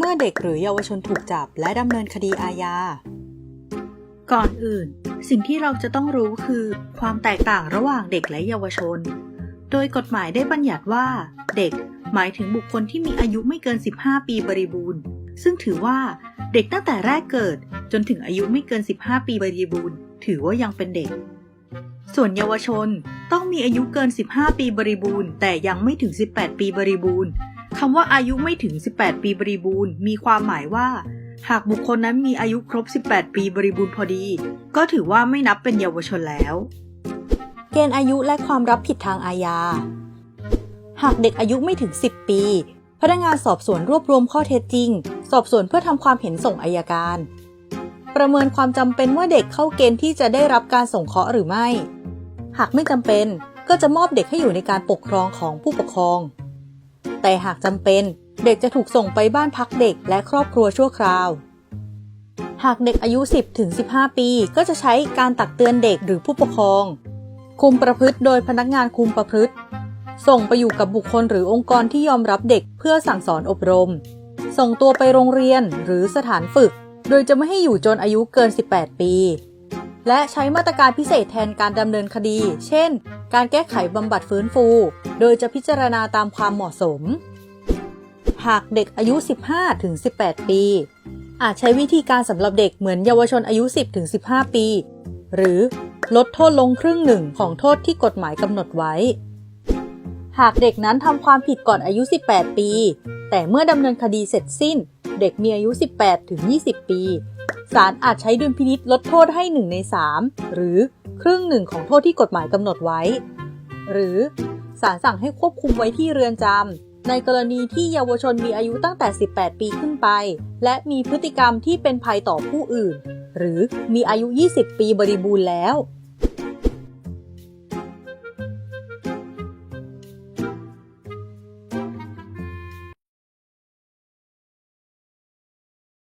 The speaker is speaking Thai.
เมื่อเด็กหรือเยาวชนถูกจับและดำเนินคดีอาญา ก่อนอื่น สิ่งที่เราจะต้องรู้คือ ความแตกต่างระหว่างเด็กและเยาวชน โดยกฎหมายได้บัญญัติว่า เด็กหมายถึงบุคคลที่มีอายุไม่เกิน 15 ปีบริบูรณ์ ซึ่งถือว่าเด็กตั้งแต่แรกเกิด จนถึงอายุไม่เกิน 15 ปีบริบูรณ์ ถือว่ายังเป็นเด็ก ส่วนเยาวชนต้องมีอายุเกิน 15 ปีบริบูรณ์ แต่ยังไม่ถึง 18 ปีบริบูรณ์ คำว่าอายุไม่ถึง 18 ปีบริบูรณ์ มีความหมายว่า หากบุคคลนั้นมีอายุครบ 18 ปีบริบูรณ์พอดี ก็ถือว่าไม่นับเป็นเยาวชนแล้ว เกณฑ์อายุและความรับผิดทางอาญา หากเด็กอายุไม่ถึง 10 ปี พนักงานสอบสวนรวบรวมข้อเท็จจริง สอบสวนเพื่อทำความเห็นส่งอายการ ประเมินความจำเป็นว่าเด็กเข้าเกณฑ์ที่จะได้รับการส่งเคราะห์หรือไม่ หากไม่จำเป็นก็จะมอบเด็กให้อยู่ในการปกครองของผู้ปกครอง แต่หากจำเป็น เด็กจะถูกส่งไปบ้านพักเด็กและครอบครัวชั่วคราว หากเด็กอายุ 10ถึง15 ปี ก็จะใช้การตักเตือนเด็กหรือผู้ปกครอง คุมประพฤติโดยพนักงานคุมประพฤติ ส่งไปอยู่กับบุคคลหรือองค์กรที่ยอมรับเด็กเพื่อสั่งสอนอบรม ส่งตัวไปโรงเรียนหรือสถานฝึก โดยจะไม่ให้อยู่จนอายุเกิน 18 ปี และใช้มาตรการพิเศษแทนการดำเนินคดี เช่น การแก้ไขบำบัดฟื้นฟู โดยจะพิจารณาตามความเหมาะสม หากเด็กอายุ 15ถึง18 ปี อาจใช้วิธีการสำหรับเด็กเหมือนเยาวชนอายุ 10ถึง15 ปี หรือลดโทษลงครึ่งหนึ่งของโทษที่กฎหมายกำหนดไว้ หากเด็กนั้นทำความผิดก่อนอายุ 18 ปี แต่เมื่อดำเนินคดีเสร็จสิ้น เด็กมีอายุ 18ถึง20 ปี ศาลอาจใช้ดุลพินิษลดโทษให้ 1 ใน 3 หรือครึ่งหนึ่งของโทษที่กฎหมายกำหนดไว้ หรือศาลสั่งให้ควบคุมไว้ที่เรือนจำในกรณีที่เยาวชนมีอายุตั้งแต่ 18 ปีขึ้นไป และมีพฤติกรรมที่เป็นภัยต่อผู้อื่น หรือมีอายุ 20 ปีบริบูรณ์แล้ว